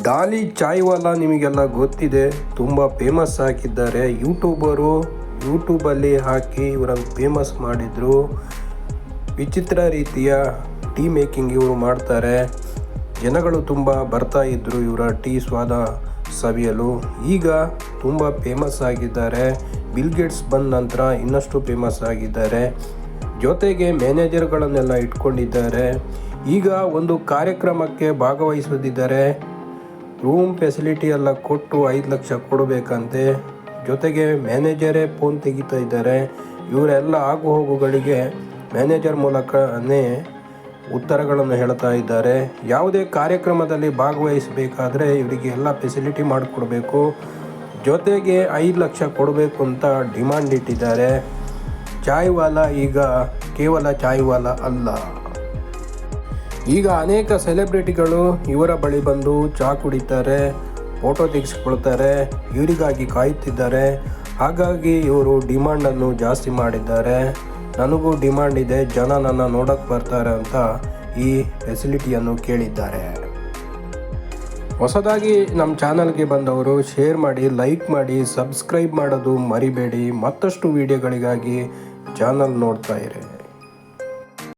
ಡಾಲಿ ಚಾಯ್ವಾಲ ನಿಮಗೆಲ್ಲ ಗೊತ್ತಿದೆ, ತುಂಬ ಫೇಮಸ್ ಆಗಿದ್ದಾರೆ. ಯೂಟ್ಯೂಬರು ಯೂಟ್ಯೂಬಲ್ಲಿ ಹಾಕಿ ಇವರನ್ನು ಫೇಮಸ್ ಮಾಡಿದರು. ವಿಚಿತ್ರ ರೀತಿಯ ಟೀ ಮೇಕಿಂಗ್ ಇವರು ಮಾಡ್ತಾರೆ. ಜನಗಳು ತುಂಬ ಬರ್ತಾ ಇದ್ದರು ಇವರ ಟೀ ಸ್ವಾದ ಸವಿಯಲು. ಈಗ ತುಂಬ ಫೇಮಸ್ ಆಗಿದ್ದಾರೆ. ಬಿಲ್ ಗೇಟ್ಸ್ ಬಂದ ನಂತರ ಇನ್ನಷ್ಟು ಫೇಮಸ್ ಆಗಿದ್ದಾರೆ. ಜೊತೆಗೆ ಮ್ಯಾನೇಜರ್ಗಳನ್ನೆಲ್ಲ ಇಟ್ಕೊಂಡಿದ್ದಾರೆ. ಈಗ ಒಂದು ಕಾರ್ಯಕ್ರಮಕ್ಕೆ ಭಾಗವಹಿಸುತ್ತಿದ್ದಾರೆ. ರೂಮ್ ಫೆಸಿಲಿಟಿ ಎಲ್ಲ ಕೊಟ್ಟು ಐದು ಲಕ್ಷ ಕೊಡಬೇಕಂತೆ. ಜೊತೆಗೆ ಮ್ಯಾನೇಜರೇ ಫೋನ್ ತೆಗಿತಾ ಇದ್ದಾರೆ. ಇವರೆಲ್ಲ ಆಗು ಹೋಗುಗಳಿಗೆ ಮ್ಯಾನೇಜರ್ ಮೂಲಕನೇ ಉತ್ತರಗಳನ್ನು ಹೇಳ್ತಾ ಇದ್ದಾರೆ. ಯಾವುದೇ ಕಾರ್ಯಕ್ರಮದಲ್ಲಿ ಭಾಗವಹಿಸಬೇಕಾದ್ರೆ ಇವರಿಗೆ ಎಲ್ಲ ಫೆಸಿಲಿಟಿ ಮಾಡಿಕೊಡ್ಬೇಕು. ಜೊತೆಗೆ ಐದು ಲಕ್ಷ ಕೊಡಬೇಕು ಅಂತ ಡಿಮಾಂಡ್ ಇಟ್ಟಿದ್ದಾರೆ. ಚಾಯ್ವಾಲ ಈಗ ಕೇವಲ ಚಾಯ್ವಾಲ ಅಲ್ಲ. ಈಗ ಅನೇಕ ಸೆಲೆಬ್ರಿಟಿಗಳು ಇವರ ಬಳಿ ಬಂದು ಚಹಾ ಕುಡಿತಾರೆ, ಫೋಟೋ ತೆಗೆಸ್ಕೊಳ್ತಾರೆ ಇವರಿಗಾಗಿ ಕಾಯುತ್ತಿದ್ದಾರೆ. ಹಾಗಾಗಿ ಇವರು ಡಿಮಾಂಡನ್ನು ಜಾಸ್ತಿ ಮಾಡಿದ್ದಾರೆ. ನನಗೂ ಡಿಮಾಂಡ್ ಇದೆ, ಜನ ನನ್ನ ನೋಡೋಕ್ಕೆ ಬರ್ತಾರೆ ಅಂತ ಈ ಫೆಸಿಲಿಟಿಯನ್ನು ಕೇಳಿದ್ದಾರೆ. ಹೊಸದಾಗಿ ನಮ್ಮ ಚಾನಲ್ಗೆ ಬಂದವರು ಶೇರ್ ಮಾಡಿ, ಲೈಕ್ ಮಾಡಿ, ಸಬ್ಸ್ಕ್ರೈಬ್ ಮಾಡೋದು ಮರಿಬೇಡಿ. ಮತ್ತಷ್ಟು ವಿಡಿಯೋಗಳಿಗಾಗಿ ಚಾನಲ್ ನೋಡ್ತಾ ಇರಿ.